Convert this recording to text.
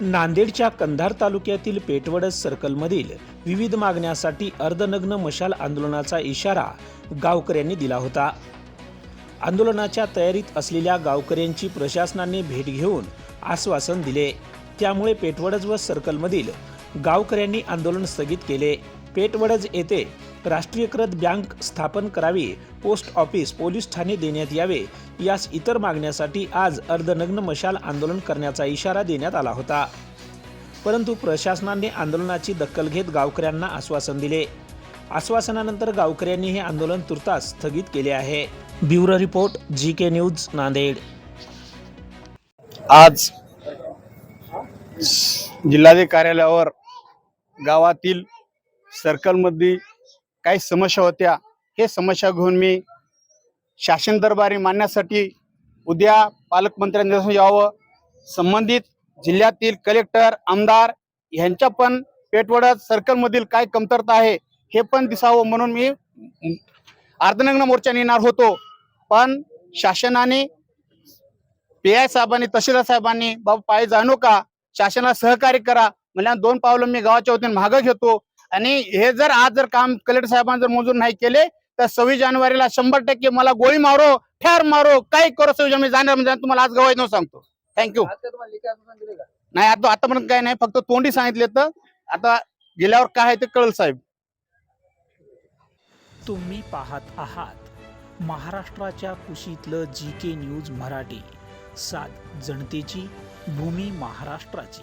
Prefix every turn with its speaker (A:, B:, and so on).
A: नांदेडच्या कंधार तालुक्यातील पेटवडस सर्कलमधील विविध मागण्यासाठी अर्धनग्न मशाल आंदोलनाचा इशारा गावकऱ्यांनी दिला होता. आंदोलनाच्या तयारीत असलेल्या गावकऱ्यांची प्रशासनाने भेट घेऊन आश्वासन दिले. त्यामुळे पेटवडज व सर्कलमधील गावकऱ्यांनी आंदोलन स्थगित केले. पेटवडज येथे राष्ट्रीयकृत बँक स्थापन करावी पोस्ट ऑफिस पोलीस ठाणे देण्यात यावे यास इतर मागण्यासाठी आज अर्धनग्न मशाल आंदोलन करण्याचा इशारा देण्यात आला होता. परंतु प्रशासनाने आंदोलनाची दखल घेत गावकऱ्यांना आश्वासन दिले. आश्वासनानंतर गावकऱ्यांनी हे आंदोलन तुर्तास स्थगित केले आहे. Bureau report G K news Nanded.
B: आज जिल्हाधिकारी कार्यालयावर गावातील सर्कलमध्ये काही समस्या होत्या हे समस्या घेऊन मी शासन दरबारी मांडण्यासाठी उद्या पालकमंत्र्यांनी यावं. संबंधित जिल्ह्यातील कलेक्टर आमदार ह्यांच्या पण पेटवडत सर्कलमधील काय कमतरता आहे हे पण दिसावं म्हणून मी अर्धनग्न मोर्चा नेणार होतो. पण शासनाने पी आय साहेबांनी तहसीलदार साहेबांनी बाबा पाय जाणू का शासनाला सहकार्य करा मला दोन पावलं मी गावाच्या वतीने मागं घेतो. आणि हे जर आज जर काम कलेक्टर साहेबांनी जर मंजूर नाही केले तर सव्वीस जानेवारीला शंभर टक्के मला गोळी मारो ठार मारो काय करो सव्वीस जानेवारी जाणार म्हणजे तुम्हाला आज गवाई न सांगतो. थँक्यू नाही आता आतापर्यंत काय नाही फक्त तोंडी सांगितले तर. आता गेल्यावर काय आहे ते कळल साहेब.
A: तुम्ही पाहत आहात महाराष्ट्राच्या कुशीतलं जी के न्यूज मराठी. सात जनतेची भूमी महाराष्ट्राची.